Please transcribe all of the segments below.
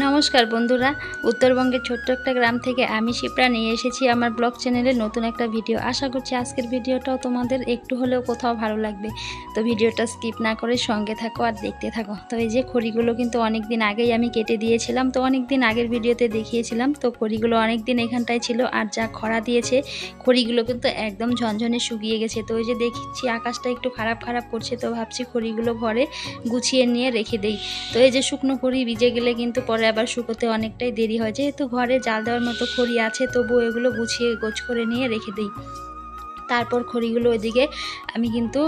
নমস্কার বন্ধুরা, উত্তরবঙ্গের ছোট্ট একটা গ্রাম থেকে আমি শিপ্রা নিয়ে এসেছি আমার ব্লগ চ্যানেলে নতুন একটা ভিডিও। আশা করছি আজকের ভিডিওটাও তোমাদের একটু হলেও কোথাও ভালো লাগবে। তো ভিডিওটা স্কিপ না করে সঙ্গে থাকো আর দেখতে থাকো। তো এই যে খড়িগুলো কিন্তু অনেক দিন আগেই আমি কেটে দিয়েছিলাম, তো অনেক দিন আগের ভিডিওতে দেখিয়েছিলাম, তো খড়িগুলো অনেক দিন এখানটায় ছিল আর যা খরা দিয়েছে, খড়িগুলো কিন্তু একদম ঝনঝনে শুকিয়ে গেছে। তো ওই যে দেখছি আকাশটা একটু খারাপ খারাপ করছে, তো ভাবছি খড়িগুলো ঘরে গুছিয়ে নিয়ে রেখে দেই। তো এই যে শুকনো খড়ি ভিজে গেলে কিন্তু পরে আবার শুকোতে অনেকটাই দেরি হয়। যেহেতু ঘরে জাল দেওয়ার মতো খড়ি আছে তবু এগুলো গুছিয়ে গোছ করে নিয়ে রেখে দিই। তারপর খড়িগুলো ওইদিকে আমি কিন্তু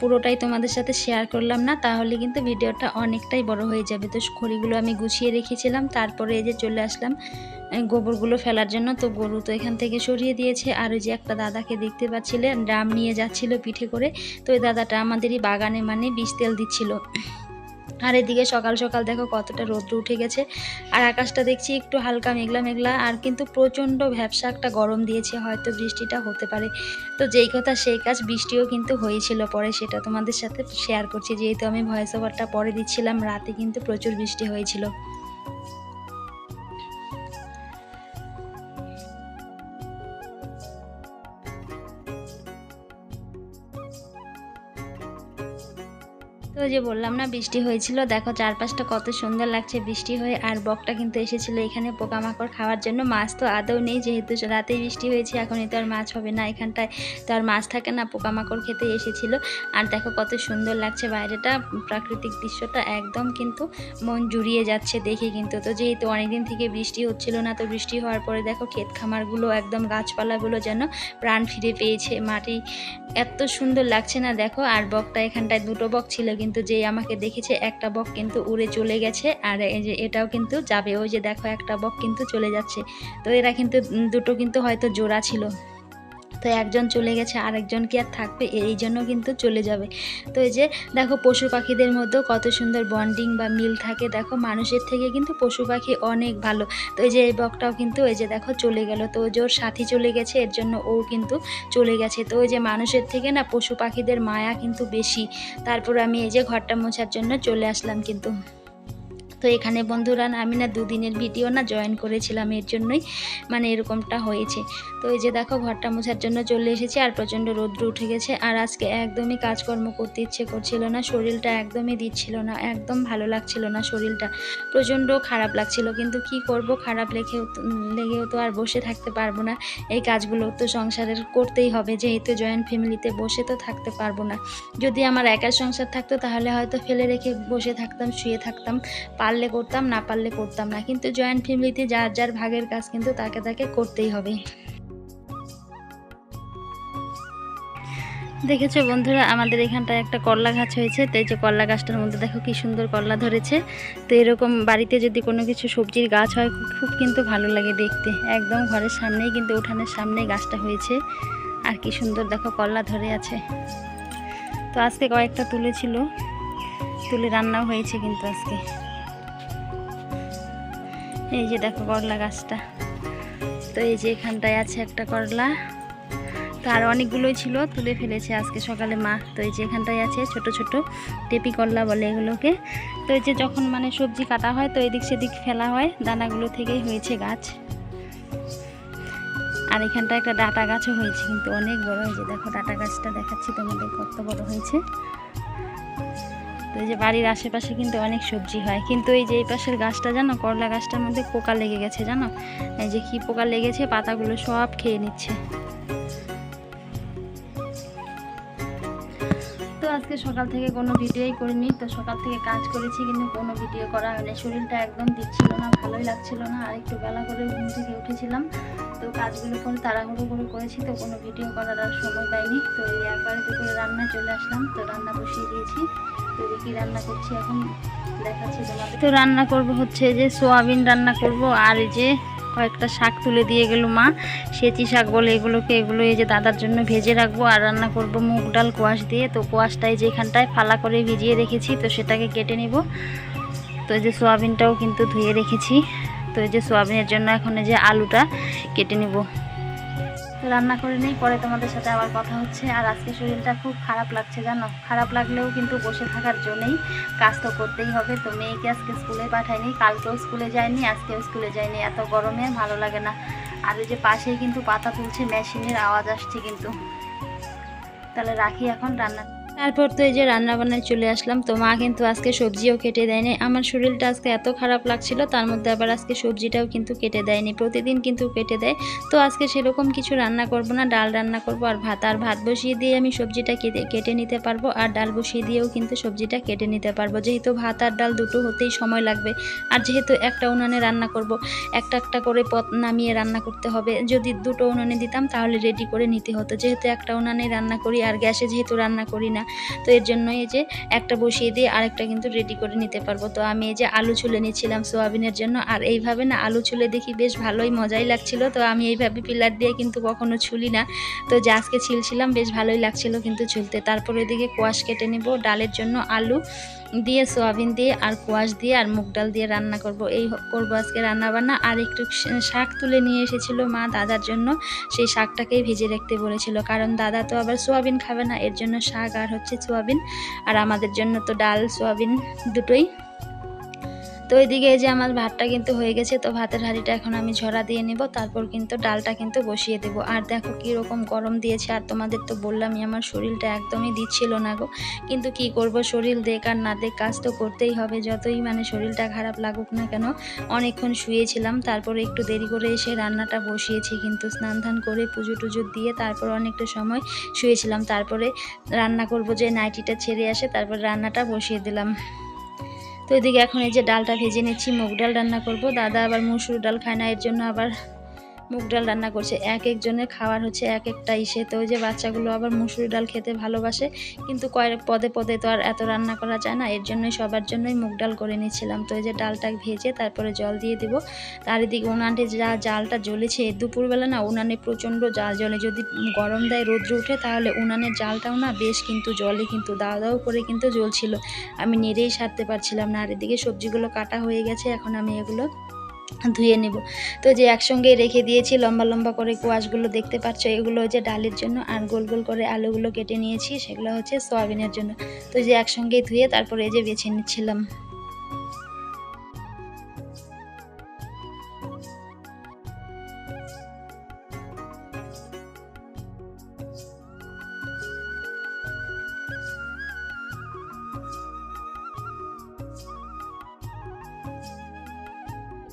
পুরোটাই তোমাদের সাথে শেয়ার করলাম না, তাহলে কিন্তু ভিডিওটা অনেকটাই বড় হয়ে যাবে। তো খড়িগুলো আমি গুছিয়ে রেখেছিলাম, তারপরে এই যে চলে আসলাম গোবরগুলো ফেলার জন্য। তো গরু তো এখান থেকে সরিয়ে দিয়েছে, আর ওই যে একটা দাদাকে দেখতে পাচ্ছিলেন ড্রাম নিয়ে যাচ্ছিল পিঠে করে। তো ওই দাদাটা আমাদেরই বাগানে মানে বিষ তেল দিচ্ছিল। আর এদিকে সকাল সকাল দেখো কতটা রোদ্র উঠে গেছে। আর আকাশটা দেখছি একটু হালকা মেঘলা মেঘলা, আর কিন্তু প্রচণ্ড ভ্যাবসা একটা গরম দিয়েছে, হয়তো বৃষ্টিটা হতে পারে। তো যেই কথা সেই কাজ, বৃষ্টিও কিন্তু হয়েছিল পরে, সেটা তোমাদের সাথে শেয়ার করছি। যেহেতু আমি ভয়েস ওভারটা পরে দিচ্ছিলাম, রাতে কিন্তু প্রচুর বৃষ্টি হয়েছিল। তো যে বললাম না, বৃষ্টি হয়েছিল। দেখো চারপাশটা কত সুন্দর লাগছে বৃষ্টি হয়ে। আর বকটা কিন্তু এসেছিল এখানে পোকামাকড় খাওয়ার জন্য। মাছ তো আদৌ নেই, যেহেতু রাতেই বৃষ্টি হয়েছে এখন তো আর মাছ হবে না এখানটায়। তো আর মাছ থাকে না, পোকামাকড় খেতে এসেছিল। আর দেখো কত সুন্দর লাগছে বাইরেটা, প্রাকৃতিক দৃশ্যটা একদম কিন্তু মন জুড়িয়ে যাচ্ছে দেখে কিন্তু। তো যেহেতু অনেকদিন থেকে বৃষ্টি হচ্ছিল না, তো বৃষ্টি হওয়ার পরে দেখো ক্ষেত খামারগুলো, একদম গাছপালাগুলো যেন প্রাণ ফিরে পেয়েছে মাটি। এত সুন্দর লাগছে না দেখো। আর বকটা এখানটায় দুটো বক ছিল কিন্তু যেই আমাকে দেখেছে, একটা বক কিন্তু উড়ে চলে গেছে। আর এই যে এটাও কিন্তু যাবে। ওই যে দেখো, একটা বক কিন্তু চলে যাচ্ছে। তো এরা কিন্তু দুটো কিন্তু হয়তো জোড়া ছিল। তো একজন চলে গেছে, আরেকজন কি আর থাকবে? এই জন্য কিন্তু চলে যাবে। তো এই যে দেখো পশু পাখিদের মধ্যেও কত সুন্দর বন্ডিং বা মিল থাকে। দেখো মানুষের থেকে কিন্তু পশু পাখি অনেক ভালো। তো এই যে এই বকটাও কিন্তু এই যে দেখো চলে গেল। তো যে ওর সাথী চলে গেছে, এর জন্য ও কিন্তু চলে গেছে। তো ওই যে মানুষের থেকে না পশু পাখিদের মায়া কিন্তু বেশি। তারপর আমি এই যে ঘরটা মোছার জন্য চলে আসলাম কিন্তু। তো এখানে বন্ধুরা, আমি না দুদিনের ভিডিও না জয়েন করেছিলাম এর জন্যই মানে এরকমটা হয়েছে। তো এই যে দেখো, ঘরটা মোছার জন্য চলে এসেছি, আর প্রচণ্ড রৌদ্র উঠে গেছে, আর আজকে একদমই কাজকর্ম করতে ইচ্ছে করছিল না, শরীরটা একদমই দিচ্ছিল না, একদম ভালো লাগছিল না শরীরটা, প্রচণ্ড খারাপ লাগছিল, কিন্তু কি করব, খারাপ লেগেও লেগেও তো আর বসে থাকতে পারব না, এই কাজগুলো তো সংসারের করতেই হবে, যেহেতু জয়েন্ট ফ্যামিলিতে বসে তো থাকতে পারব না। যদি আমার একার সংসার থাকতো, তাহলে হয়তো ফেলে রেখে বসে থাকতাম, শুয়ে থাকতাম পারলে করতাম, না পারলে করতাম না। কিন্তু জয়েন্ট ফ্যামিলিতে যার যার ভাগের কাজ কিন্তু তাকে তাকে করতেই হবে। দেখেছ বন্ধুরা, আমাদের এখানটায় একটা করলা গাছ হয়েছে। তো এই যে করলা গাছটার মধ্যে দেখো কি সুন্দর করলা ধরেছে। তো এরকম বাড়িতে যদি কোনো কিছু সবজির গাছ হয়, খুব কিন্তু ভালো লাগে দেখতে। একদম ঘরের সামনেই কিন্তু উঠানের সামনেই গাছটা হয়েছে। আর কি সুন্দর দেখো করলা ধরে আছে। তো আজকে কয়েকটা তুলেছিল তুলে রান্নাও হয়েছে কিন্তু আজকে। এই যে দেখো করলা গাছটা। তো এই যে এখানটায় আছে একটা করলা। তো আর অনেকগুলোই ছিল, তুলে ফেলেছে আজকে সকালে মা। তো এই যে এখানটায় আছে ছোট ছোট টেপি করলা বলে এগুলোকে। তো এই যে যখন মানে সবজি কাটা হয়, তো এদিক সেদিক ফেলা হয়, দানাগুলো থেকেই হয়েছে গাছ। আর এখানটা একটা ডাটা গাছও হয়েছে, কিন্তু অনেক বড় হয়েছে। দেখো ডাটা গাছটা দেখাচ্ছি তোমাদের কত বড় হয়েছে। তো এই যে বাড়ির আশেপাশে কিন্তু অনেক সবজি হয়। কিন্তু এই যে এই পাশের গাছটা জানো, করলা গাছটার মধ্যে পোকা লেগে গেছে জানো? এই যে কি পোকা লেগেছে, পাতাগুলো সব খেয়ে নিচ্ছে। আজকে সকাল থেকে কোনো ভিডিওই করিনি, তো সকাল থেকে কাজ করেছি কিন্তু কোনো ভিডিও করা হয়নি। শরীরটা একদম দিচ্ছিল না, ভালোই লাগছিল না, আর একটু বেলা করে ঘুম থেকে উঠেছিলাম। তো কাজগুলো করে তাড়াহুড়ো করে করেছি, তো কোনো ভিডিও করার আর সময় পাইনি। তো এই একবারে দুপুরে রান্না চলে আসলাম, তো রান্না বসিয়ে দিয়েছি। তো দেখি রান্না করছি এখন, দেখাচ্ছি তো রান্না করব হচ্ছে যে সোয়াবিন রান্না করব, আর যে কয়েকটা শাক তুলে দিয়ে গেল মা। সেচি শাক বলে এগুলোকে এগুলো এই যে দাদার জন্য ভেজে রাখব আর রান্না করব মুগ ডাল কোয়াশ দিয়ে। তো কোয়াশটাই যেখানটায় ফালা করে ভিজিয়ে রেখেছি, তো সেটাকে কেটে নিব। তো এই যে সোয়াবিনটাও কিন্তু ধুয়ে রেখেছি। তো এই যে সোয়াবিনের জন্য এখন এই যে আলুটা কেটে নিব। তো রান্না করে নেই, পরে তোমাদের সাথে আবার কথা হচ্ছে। আর আজকে শরীরটা খুব খারাপ লাগছে, জানো? খারাপ লাগলেও কিন্তু বসে থাকার জন্যই কাজ তো করতেই হবে। তো মেয়েকে আজকে স্কুলে পাঠায়নি কালকেও স্কুলে যায়নি, আজকেও স্কুলে যায়নি। এত গরমে ভালো লাগে না। আর ওই যে পাশেই কিন্তু পাতা তুলছে, মেশিনের আওয়াজ আসছে কিন্তু। তাহলে রাখি এখন রান্না তারপর তো এই যে রান্না বান্নায় চলে আসলাম। তো মা কিন্তু আজকে সবজিও কেটে দেয়নি। আমার শরীরটা আজকে এত খারাপ লাগছিল, তার মধ্যে আবার আজকে সবজিটাও কিন্তু কেটে দেয়নি। প্রতিদিন কিন্তু কেটে দেয়। তো আজকে সেরকম কিছু রান্না করব না, ডাল রান্না করব আর ভাত। আর ভাত বসিয়ে দিয়ে আমি সবজিটা কেটে কেটে নিতে পারব। আর ডাল বসিয়ে দিয়েও কিন্তু সবজিটা কেটে নিতে পারব। যেহেতু ভাত আর ডাল দুটো হতেই সময় লাগবে। আর যেহেতু একটা উনানে রান্না করব, একটা একটা করে পথ নামিয়ে রান্না করতে হবে। যদি দুটো উনানে দিতাম, তাহলে রেডি করে নিতে হতো। যেহেতু একটা উনানে রান্না করি, আর গ্যাসে যেহেতু রান্না করি না তো এর জন্য এই যে একটা বসিয়ে দিয়ে আরেকটা কিন্তু রেডি করে নিতে পারব। তো আমি এই যে আলু ছুলে নিচ্ছিলাম সোয়াবিনের জন্য, আর এইভাবে না আলু ছুলে দেখি বেশ ভালোই মজাই লাগছিল। তো আমি এইভাবে পিলার দিয়ে কিন্তু কখনো ছুলি না। তো যে আজকে ছিলছিলাম বেশ ভালোই লাগছিল কিন্তু ছুলতে। তারপর এদিকে কোয়াশ কেটে নেব ডালের জন্য আলু। দিয়ে সোয়াবিন দিয়ে আর কোয়াশ দিয়ে আর মুগ ডাল দিয়ে রান্না করব। এই করব আজকে রান্না বান্না আর একটু শাক তুলে নিয়ে এসেছিল মা দাদার জন্য। সেই শাকটাকেই ভেজে রাখতে বলেছিল। কারণ দাদা তো আবার সোয়াবিন খাবে না। এর জন্য শাক আর হচ্ছে সোয়াবিন। আর আমাদের জন্য তো ডাল, সোয়াবিন দুটোই। তো ওইদিকে এই যে আমার ভাতটা কিন্তু হয়ে গেছে, তো ভাতের হাঁড়িটা এখন আমি ঝরা দিয়ে নিব, তারপর কিন্তু ডালটা কিন্তু বসিয়ে দেব। আর দেখো কীরকম গরম দিয়েছে, আর তোমাদের তো বললামই আমার শরীরটা একদমই দিচ্ছিল না গো। কিন্তু কি করব, শরীর দেখ আর না দেখ কাজ তো করতেই হবে, যতই মানে শরীরটা খারাপ লাগুক না কেন, অনেকক্ষণ শুয়েছিলাম, তারপরে একটু দেরি করে এসে রান্নাটা বসিয়েছি, কিন্তু স্নান ধান করে পুজো টুজো দিয়ে তারপর অনেকটা সময় শুয়েছিলাম, তারপরে রান্না করব যে নাইটিটা ছেড়ে আসে, তারপর রান্নাটা বসিয়ে দিলাম। তো এদিকে এখন এই যে ডালটা ভেজে নিচ্ছি, মুগ ডাল রান্না করব। দাদা আবার মুসুর ডাল খায় না, এর জন্য আবার মুগ ডাল রান্না করছে। এক একজনের খাওয়ার হচ্ছে এক একটা ইসে। তো যে বাচ্চাগুলো আবার মুসুর ডাল খেতে ভালোবাসে, কিন্তু কয়েক পদে পদে তো আর এত রান্না করা যায় না। এর জন্যই সবার জন্যই মুগ ডাল করে নিয়েছিলাম। তো ওই যে ডালটা ভেজে তারপরে জল দিয়ে দিব। তার এদিকে উনানে যা জালটা জ্বলেছে দুপুরবেলা না উনানে প্রচণ্ড জাল জলে যদি গরম দেয়, রোদ্র উঠে তাহলে উনানের জালটাও না বেশ কিন্তু জলে কিন্তু দাও দাও করে কিন্তু জ্বলছিল। আমি নেড়েই সারতে পারছিলাম না। আর এদিকে সবজিগুলো কাটা হয়ে গেছে, এখন আমি এগুলো ধুয়ে নেব। তো যে একসঙ্গে রেখে দিয়েছি, লম্বা লম্বা করে কুয়াশগুলো দেখতে পাচ্ছ, এগুলো হচ্ছে ডালের জন্য। আর গোল গোল করে আলুগুলো কেটে নিয়েছি, সেগুলো হচ্ছে সোয়াবিনের জন্য। তো যে একসঙ্গে ধুয়ে তারপরে এই যে বেছে নিচ্ছিলাম।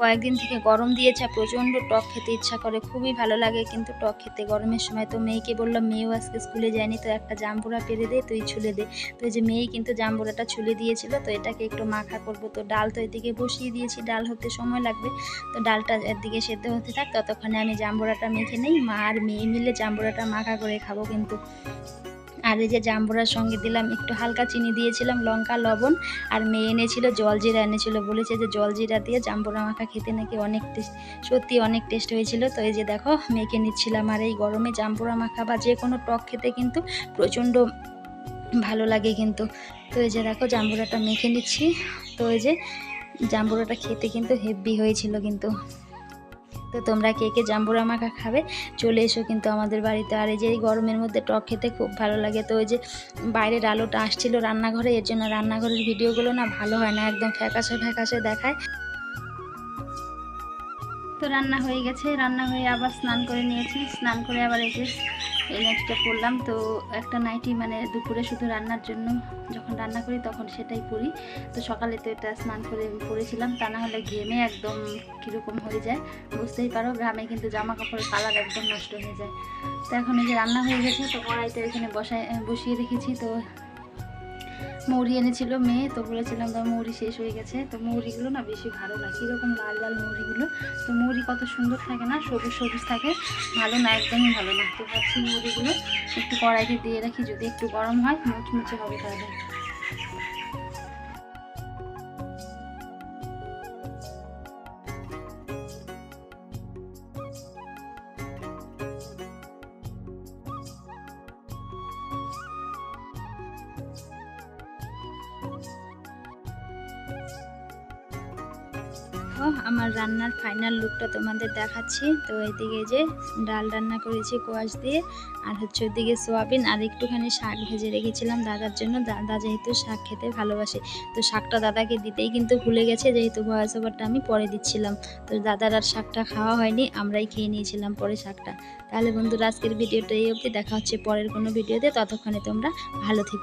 কয়েকদিন থেকে গরম দিয়েছে প্রচণ্ড টক খেতে ইচ্ছা করে, খুবই ভালো লাগে কিন্তু টক খেতে। গরমের সময় তো মেয়েকে বললাম, মেয়েও আজকে স্কুলে যায়নি, তো একটা জাম্বুরা পেরে দে, তুই ছুলে দে। তো যে মেয়ে কিন্তু জাম্বুরাটা ছুলে দিয়েছিল, তো এটাকে একটু মাখা করব। তো ডাল তো এদিকে বসিয়ে দিয়েছি, ডাল হতে সময় লাগবে। তো ডালটা এদিকে সেদ্ধ হতে থাক, ততক্ষণে আমি জাম্বুরাটা মেখে নেই, মা আর মেয়ে মিলে জাম্বুরাটা মাখা করে খাব কিন্তু। আর এই যে জাম্বুরার সঙ্গে দিলাম একটু হালকা চিনি দিয়েছিলাম, লঙ্কা, লবণ, আর মেয়ে এনেছিল, জল জিরা এনেছিল, বলেছে যে জল জিরা দিয়ে জাম্বুরা মাখা খেতে নাকি অনেক টেস্ট সত্যি অনেক টেস্ট হয়েছিল। তো এই যে দেখো মেখে নিচ্ছিলাম আর এই গরমে জাম্বুরা মাখা বা যে কোনো টক খেতে কিন্তু প্রচণ্ড ভালো লাগে কিন্তু। তো এই যে দেখো, জাম্বুরাটা মেখে নিচ্ছি। তো এই যে জাম্বুরাটা খেতে কিন্তু হেভি হয়েছিল কিন্তু। তো তোমরা কে কে জাম্বুরা মাখা খাবে, চলে এসো কিন্তু আমাদের বাড়িতে। আর এই যে এই গরমের মধ্যে টক খেতে খুব ভালো লাগে। তো ওই যে বাইরের আলোটা আসছিল রান্নাঘরে, এর জন্য রান্নাঘরের ভিডিওগুলো না ভালো হয় না, একদম ফ্যাকাশে ফ্যাকাশে দেখায়। তো রান্না হয়ে গেছে, রান্না হয়ে আবার স্নান করে নিয়েছি। স্নান করে আবার এসে এই নাইটিটা পরলাম তো একটা নাইটি মানে দুপুরে শুধু রান্নার জন্য যখন রান্না করি তখন সেটাই পরি তো সকালে তো এটা স্নান করে পরেছিলাম তা না হলে ঘেমে একদম কীরকম হয়ে যায় বুঝতেই পারো। গ্রামে কিন্তু জামা কাপড়ের কালার একদম নষ্ট হয়ে যায়। তো এখন এই যে রান্না হয়ে গেছে, তো কড়াইতে এখানে বসায় বসিয়ে রেখেছি। তো মৌরি এনেছিল মেয়ে, তো বলেছিলাম তো মৌরি শেষ হয়ে গেছে। তো মৌরিগুলো না বেশি ভালো লাগে এরকম লাল লাল মৌরিগুলো। তো মৌরি কত সুন্দর থাকে না, সবুজ সবুজ থাকে, ভালো না, একদমই ভালো না। তো ভাবছি মৌরিগুলো একটু কড়াইতে দিয়ে রাখি, যদি একটু গরম হয়, মুচমুচে হবে তাহলে। দেখো, আমার রান্নার ফাইনাল লুকটা তোমাদের দেখাচ্ছি। তো এইদিকে যে ডাল রান্না করেছি কোয়াশ দিয়ে, আর হচ্ছে ওইদিকে সোয়াবিন, আর একটুখানি শাক ভেজে রেখেছিলাম দাদার জন্য। দাদা যেহেতু শাক খেতে ভালোবাসে, তো শাকটা দাদাকে দিতেই কিন্তু ভুলে গেছে, যেহেতু ভয়েস ওভারটা আমি পরে দিচ্ছিলাম। তো দাদার আর শাকটা খাওয়া হয়নি, আমরাই খেয়ে নিয়েছিলাম পরে শাকটা। তাহলে বন্ধুরা, আজকের ভিডিওটা এই অবধি। দেখা হচ্ছে পরের কোনো ভিডিওতে। ততক্ষণে তোমরা ভালো থেকো।